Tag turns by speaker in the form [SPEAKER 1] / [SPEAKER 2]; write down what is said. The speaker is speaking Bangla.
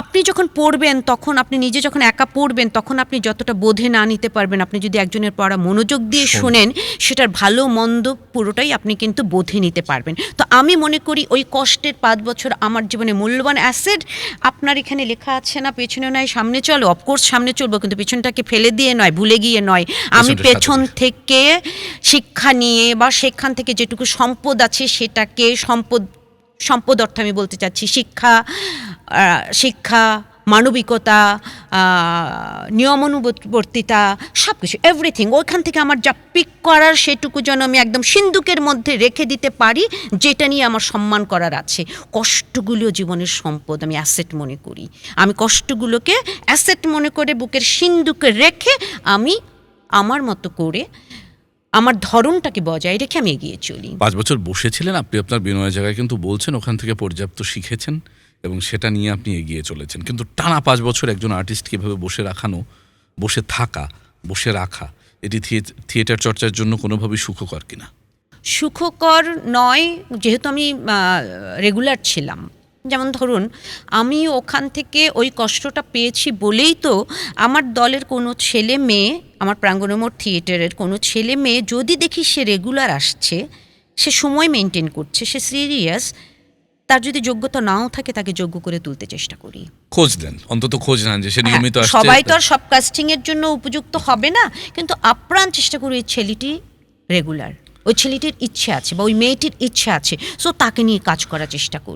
[SPEAKER 1] আপনি যখন পড়বেন তখন আপনি নিজে যখন একা পড়বেন তখন আপনি যতটা বোধে না নিতে পারবেন আপনি যদি একজনের পড়া মনোযোগ দিয়ে শোনেন। সেটার ভালো মন্দ পুরোটাই আপনি কিন্তু বোধে নিতে পারবেন। তো আমি মনে করি ওই কষ্টের পাঁচ বছর আমার জীবনে মূল্যবান অ্যাসেড আপনার এখানে লেখা আছে না পেছনে নয় সামনে চলো। অফকোর্স সামনে চলবো কিন্তু পেছনটাকে ফেলে দিয়ে নয় ভুলে গিয়ে নয়। আমি পেছন থেকে শিক্ষা নিয়ে বা সেখান থেকে যেটুকু সম্পদ আছে সেটাকে সম্পদ সম্পদ অর্থ আমি বলতে চাচ্ছি শিক্ষা শিক্ষা, মানবিকতা নিয়মানুবর্তিতা সব কিছু এভরিথিং ওইখান থেকে আমার যা পিক করার সেটুকু যেন আমি একদম সিন্ধুকের মধ্যে রেখে দিতে পারি, যেটা নিয়ে আমার সম্মান করার আছে। কষ্টগুলো জীবনের সম্পদ, আমি অ্যাসেট মনে করি। আমি কষ্টগুলোকে অ্যাসেট মনে করে বুকের সিন্ধুকে রেখে আমি আমার মতো করে আমার ধরনটাকে বজায় রেখে আমি এগিয়ে চলি।
[SPEAKER 2] পাঁচ বছর বসেছিলেন আপনি আপনার বিনয়ের জায়গায়, কিন্তু বলছেন ওখান থেকে পর্যাপ্ত শিখেছেন। এবং সেটা নিয়ে আপনি এগিয়ে চলেছেন। কিন্তু টানা পাঁচ বছর একজন আর্টিস্ট কীভাবে বসে রাখানো, বসে থাকা, বসে রাখা, এটি থিয়ে- থিয়েটার চর্চার জন্য কোনোভাবেই সুখকর কিনা?
[SPEAKER 1] সুখকর নয়, যেহেতু আমি রেগুলার ছিলাম। যেমন ধরুন, আমি ওখান থেকে ওই কষ্টটা পেয়েছি বলেই তো আমার দলের কোনো ছেলে মেয়ে, আমার প্রাঙ্গণমোর থিয়েটারের কোনো ছেলে মেয়ে যদি দেখি সে রেগুলার আসছে, সে সময় মেনটেন করছে, সে সিরিয়াস তার যদি যোগ্যতা নাও থাকে তাকে যোগ্য করে তুলতে চেষ্টা করি।
[SPEAKER 2] খোঁজ দেন অন্তত খোঁজ নেন যে সে নিয়মিত
[SPEAKER 1] হ্যাঁ,
[SPEAKER 2] আসছে।
[SPEAKER 1] সবাই তো আর সব কাস্টিং এর জন্য উপযুক্ত হবে না কিন্তু আপ্রাণ চেষ্টা করি ওই ছেলেটি রেগুলার ওই ছেলেটির ইচ্ছে আছে বা ওই মেয়েটির ইচ্ছে আছে। সো তাকে নিয়ে কাজ করার চেষ্টা করি।